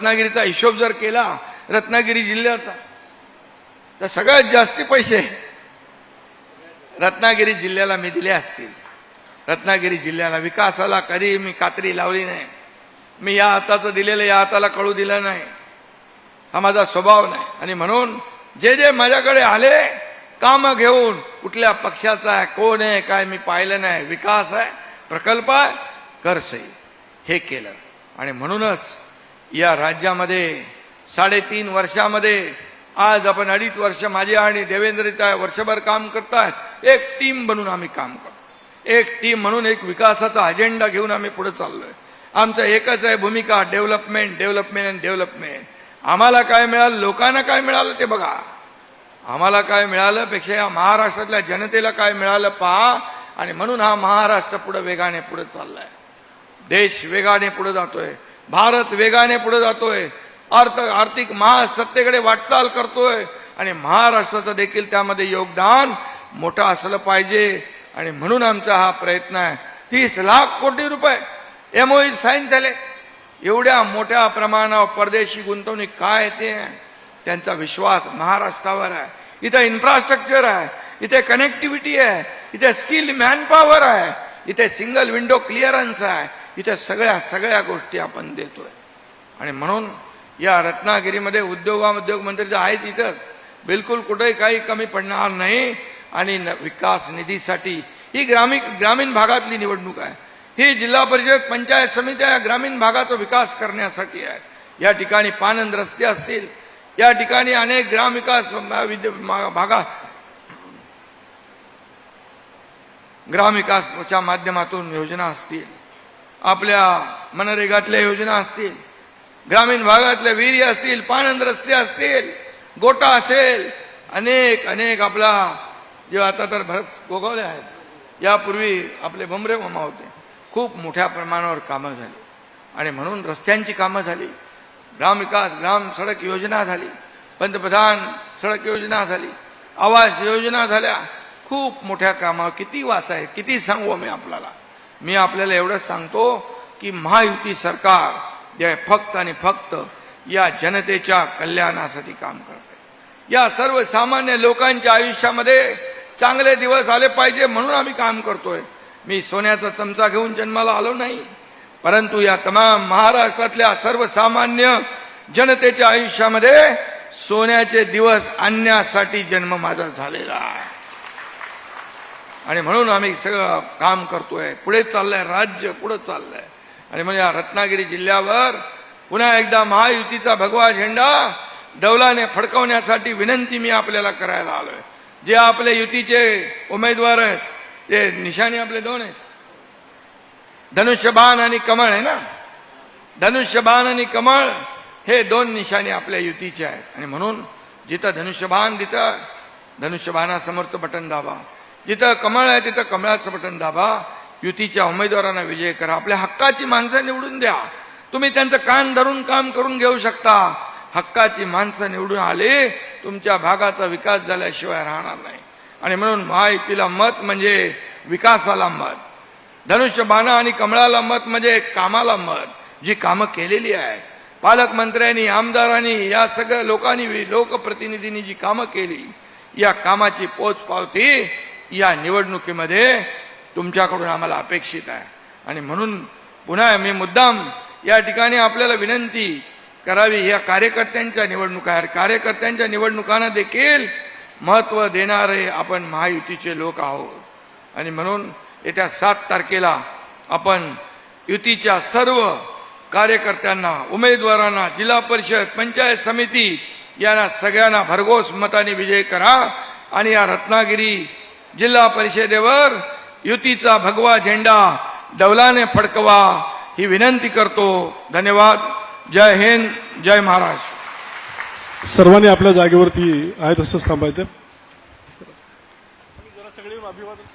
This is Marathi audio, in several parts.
रत्नागिरीचा हिशोब जर केला रत्नागिरी जिल्ह्याचा तर सगळ्यात जास्ती पैसे रत्नागिरी जिल्ह्याला मी दिले असतील. रत्नागिरी जिल्ह्याला विकासाला कधी मी कात्री लावली नाही. मी या हाताचं दिलेलं या हाताला कळू दिलं नाही. हा माझा स्वभाव नाही. आणि म्हणून जे जे माझ्याकडे आले काम घेऊन कुठल्या पक्षाचा आहे कोण आहे काय मी पाहिलं नाही. विकास आहे प्रकल्प आहे कर हे केलं. आणि म्हणूनच या राज्यामध्ये साडेतीन वर्षामध्ये आज आपण अडीच वर्ष माझे आणि देवेंद्र वर्षभर काम करतायत. एक टीम बनून आम्ही काम करतो. एक टीम म्हणून एक विकासाचा अजेंडा घेऊन आम्ही पुढे चाललोय. आमचं एकच आहे भूमिका डेव्हलपमेंट डेव्हलपमेंट अँड डेव्हलपमेंट आम्हाला काय मिळालं लोकांना काय मिळालं ते बघा. आम्हाला काय मिळालं पेक्षा या महाराष्ट्रातल्या जनतेला काय मिळालं पहा. आणि म्हणून हा महाराष्ट्र पुढे वेगाने पुढे चाललाय. देश वेगाने पुढे जातोय. भारत वेगाने पुढे जातोय. अर्थ आर्थिक महासत्तेकडे वाटचाल करतोय. आणि महाराष्ट्राचं देखील त्यामध्ये योगदान मोठं असलं पाहिजे. आणि म्हणून आमचा हा प्रयत्न आहे. तीस लाख कोटी रुपये एमओई साईन झाले. एवढ्या मोठ्या प्रमाणावर परदेशी गुंतवणूक काय ते? त्यांचा विश्वास महाराष्ट्रावर आहे. इथे इन्फ्रास्ट्रक्चर आहे. इथे कनेक्टिव्हिटी आहे. इथे स्किल मॅनपॉवर आहे. इथे सिंगल विंडो क्लिअरन्स आहे. इथं सगळ्या सगळ्या गोष्टी आपण देतोय. आणि म्हणून या रत्नागिरीमध्ये उद्योगा उद्योग मंत्री जर आहेत इथंच. बिलकुल कुठेही काही कमी पडणार नाही. आणि न- विकास निधीसाठी ही ग्रामीण ग्रामीण भागातली निवडणूक आहे. ही जिल्हा परिषद पंचायत समित्या या ग्रामीण भागाचा विकास करण्यासाठी आहे. या ठिकाणी पानंद रस्ते असतील. या ठिकाणी अनेक ग्रामविकास म- भागात ग्रामविकासच्या माध्यमातून योजना असतील. आपल्या मनरेगातल्या योजना असतील ग्रामीण भागातल्या विहिरी असतील पाणंद रस्ते असतील गोटा असेल अनेक अनेक आपला जे आता तर भरत गोगावले आहेत यापूर्वी आपले भमरे मामा होते. खूप मोठ्या प्रमाणावर कामं झाली. आणि म्हणून रस्त्यांची कामं झाली. ग्रामविकास ग्राम सडक योजना झाली. पंतप्रधान सडक योजना झाली. आवास योजना झाल्या. खूप मोठ्या कामावर किती वाचाय किती सांगू मी आपल्याला. मी आपल्याला एवढंच सांगतो की महायुती सरकार जे आहे फक्त आणि फक्त या जनतेच्या कल्याणासाठी काम करते या सर्वसामान्य लोकांच्या आयुष्यामध्ये चांगले दिवस आले पाहिजे म्हणून आम्ही काम करतोय. मी सोन्याचा चमचा घेऊन जन्माला आलो नाही. परंतु या तमाम महाराष्ट्रातल्या सर्वसामान्य जनतेच्या आयुष्यामध्ये सोन्याचे दिवस आणण्यासाठी जन्म माझा झालेला आहे. आणि म्हणून आम्ही सगळं काम करतोय. पुढे चाललंय राज्य पुढे चाललंय. आणि म्हणजे या रत्नागिरी जिल्ह्यावर पुन्हा एकदा महायुतीचा भगवा झेंडा डौलाने फडकवण्यासाठी विनंती मी आपल्याला करायला आलोय. जे आपले युतीचे उमेदवार आहेत ते निशाणी आपले दोन आहेत. धनुष्यबाण आणि कमळ आहे ना? धनुष्यबाण आणि कमळ हे दोन निशाणी आपल्या युतीचे आहेत. आणि म्हणून जिथं धनुष्यबाण तिथं धनुष्यबाणासमोरचं बटन दाबा. जिथं कमळ आहे तिथं कमळाचं बटन दाबा. युतीच्या उमेदवारांना विजय करा. आपल्या हक्काची माणसं निवडून द्या. तुम्ही त्यांचं कान धरून काम करून घेऊ शकता. हक्काची माणसं निवडून आले तुमच्या भागाचा विकास झाल्याशिवाय राहणार नाही. आणि म्हणून महायुतीला मत म्हणजे विकासाला मत. धनुष्यबाणा आणि कमळाला मत म्हणजे कामाला मत. जी कामं केलेली आहे. पालकमंत्र्यांनी आमदारांनी या सगळ्या लोकांनी लोकप्रतिनिधींनी जी कामं केली या कामाची पोचपावती या निवडणुकीमध्ये तुमच्याकडून आम्हाला अपेक्षित आहे. आणि म्हणून पुन्हा मी मुद्दाम या ठिकाणी आपल्याला विनंती करावी या कार्यकर्त्यांच्या निवडणुका आहेत. कार्यकर्त्यांच्या निवडणुकांना देखील महत्त्व देणारे आपण महायुतीचे लोक आहोत. आणि म्हणून येत्या सात तारखेला आपण युतीच्या सर्व कार्यकर्त्यांना उमेदवारांना जिल्हा परिषद पंचायत समिती यांना सगळ्यांना भरघोस मताने विजय करा. आणि या रत्नागिरी जिल्हा परिषदेवर युतीचा भगवा झेंडा डौलाने फडकवा ही विनंती करतो. धन्यवाद. जय हिंद जय महाराष्ट्र. सर्वांनी आपल्या जागेवरती आहे तसंच थांबायचं. जरा सगळे अभिवादन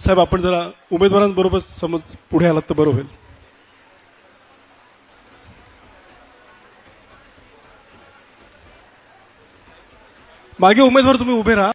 साहेब आपण जरा उमेदवारांबरोबर समज पुढे आलात तर बरं होईल. मागे उमेदवार तुम्ही उभे राहा